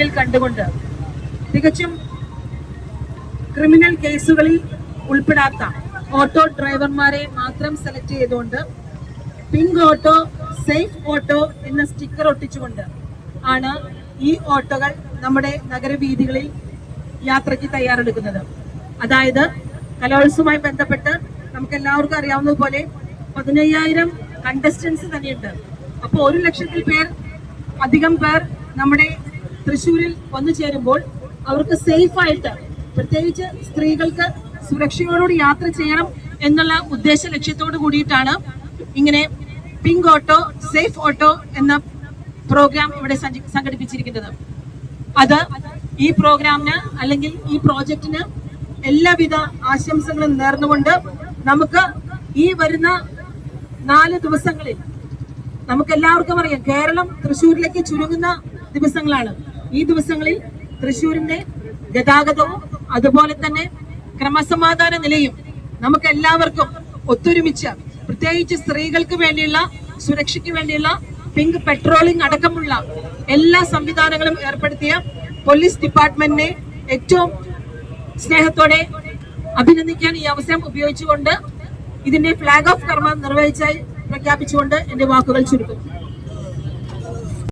മുന്നിൽ കണ്ടുകൊണ്ട് തികച്ചും ക്രിമിനൽ കേസുകളിൽ ഉൾപ്പെടാത്ത ഓട്ടോ ഡ്രൈവർമാരെ മാത്രം സെലക്ട് ചെയ്തുകൊണ്ട് പിങ്ക് ഓട്ടോ സേഫ് ഓട്ടോ എന്ന സ്റ്റിക്കർ ഒട്ടിച്ചുകൊണ്ട് ആണ് ഈ ഓട്ടോകൾ നമ്മുടെ നഗരവീഥികളിൽ യാത്രയ്ക്ക് തയ്യാറെടുക്കുന്നത്. അതായത് കലോത്സവവുമായി ബന്ധപ്പെട്ട് നമുക്ക് എല്ലാവർക്കും അറിയാവുന്നതുപോലെ പതിനയ്യായിരം കണ്ടസ്റ്റൻസ് തന്നെയുണ്ട്. അപ്പോൾ ഒരു ലക്ഷത്തിൽ പേർ അധികം പേർ നമ്മുടെ തൃശ്ശൂരിൽ വന്നു ചേരുമ്പോൾ അവർക്ക് സേഫായിട്ട് പ്രത്യേകിച്ച് സ്ത്രീകൾക്ക് സുരക്ഷയോടുകൂടി യാത്ര ചെയ്യണം എന്നുള്ള ഉദ്ദേശ ലക്ഷ്യത്തോട് കൂടിയിട്ടാണ് ഇങ്ങനെ പിങ്ക് ഓട്ടോ സേഫ് ഓട്ടോ എന്ന പ്രോഗ്രാം ഇവിടെ സംഘടിപ്പിച്ചിരിക്കുന്നത്. അത് ഈ പ്രോഗ്രാമിന് അല്ലെങ്കിൽ ഈ പ്രോജക്റ്റിന് എല്ലാവിധ ആശംസകളും നേർന്നുകൊണ്ട് നമുക്ക് ഈ വരുന്ന നാല് ദിവസങ്ങളിൽ നമുക്ക് എല്ലാവർക്കും അറിയാം കേരളം തൃശ്ശൂരിലേക്ക് ചുരുങ്ങുന്ന ദിവസങ്ങളാണ്. ഈ ദിവസങ്ങളിൽ തൃശ്ശൂരിന്റെ ഗതാഗതവും അതുപോലെ തന്നെ ക്രമസമാധാന നിലയും നമുക്ക് എല്ലാവർക്കും ഒത്തൊരുമിച്ച് പ്രത്യേകിച്ച് സ്ത്രീകൾക്ക് വേണ്ടിയുള്ള സുരക്ഷയ്ക്ക് വേണ്ടിയുള്ള പിങ്ക് പെട്രോളിംഗ് അടക്കമുള്ള എല്ലാ സംവിധാനങ്ങളും ഏർപ്പെടുത്തിയ പോലീസ് ഡിപ്പാർട്ട്മെന്റിനെ ഏറ്റവും സ്നേഹത്തോടെ അഭിനന്ദിക്കാൻ ഈ അവസരം ഉപയോഗിച്ചുകൊണ്ട് ഇതിന്റെ ഫ്ലാഗ് ഓഫ് കർമ്മം നിർവഹിച്ചായി പ്രഖ്യാപിച്ചുകൊണ്ട് എന്റെ വാക്കുകൾ ചുരുക്കും